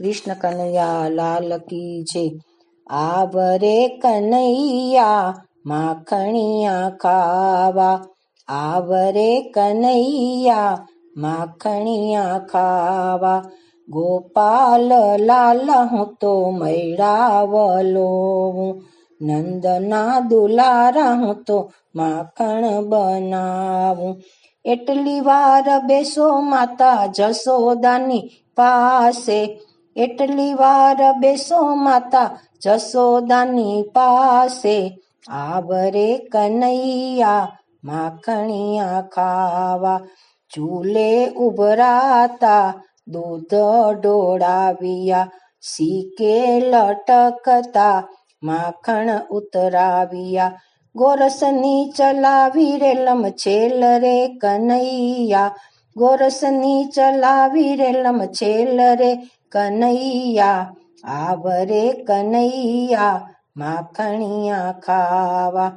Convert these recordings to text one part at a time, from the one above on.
કૃષ્ણ કનૈયા લાલ કી છે આવરે કનૈયા માખણિયા ખાવા. આવરે કનૈયા માખણિયા ખાવા. ગોપાલ લાલ હું તો મૈડાવલો નંદના દુલારા હું તો માખણ બનાવું. એટલી વાર બેસો માતા જસોદાની પાસે. એટલી વાર બેસો માતા જસોદાની પાસે. આવરે કનૈયા, માખણિયા ખાવા. ચૂલે ઉભરાતા, દૂધ ડોળાવ્યા સીકે લટકતા, માખણ ઉતરાવ્યા. ગોરસની ચલાવી રેલમ છેલ રે કનૈયા ગોરસની ચલાવી રે લમછેલ રે કનૈયા આવરે કનૈયા, માખણિયા ખાવા.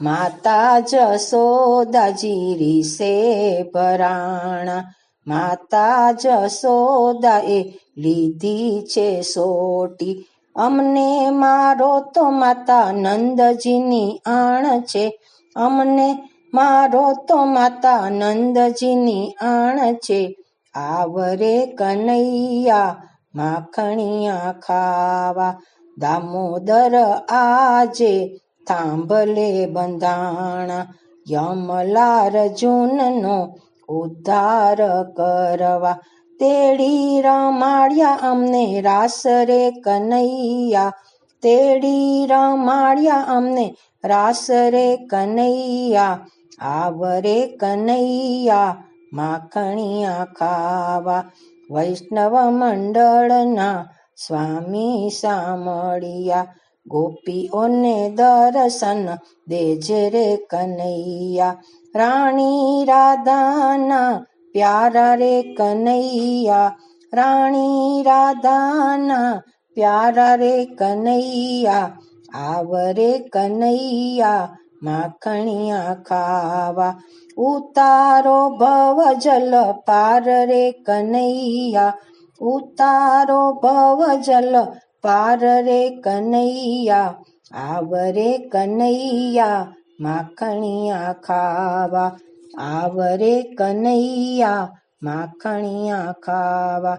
માતા જસોદાજી રીસે ભરાણા, માતા જસોદા એ લીધી છે સોટી. અમને મારો તો માતા નંદજીની આણ છે, અમને મારો તો માતા નંદજીની આણ છે. આવરે કનૈયા માખણિયા ખાવા. દામોદર આજે થાંભલે બંધાણા. યમલાર જૂનનો ઉદ્ધાર કરવા. તેડી રમાડ્યા અમને રાસ રે કનૈયા. તેડી રમાડ્યા અમને. રાસ રે કનૈયા આવરે કનૈયા, માખણિયા ખાવા. વૈષ્ણવ મંડળના સ્વામી સામળિયા ગોપીઓને દર્શન દેજે રે કનૈયા. રાણી રાધાના પ્યારા રે કનૈયા. રાણી રાધાના પ્યારા રે કનૈયા આવરે કનૈયા માખણિયા ખાવા ઉતારો ભવ જલ પાર રે કનૈયા ઉતારો ભવ જલ પાર રે કનૈયા આવરે કનૈયા માખણિયા ખાવા આવરે કનૈયા માખણિયા ખાવા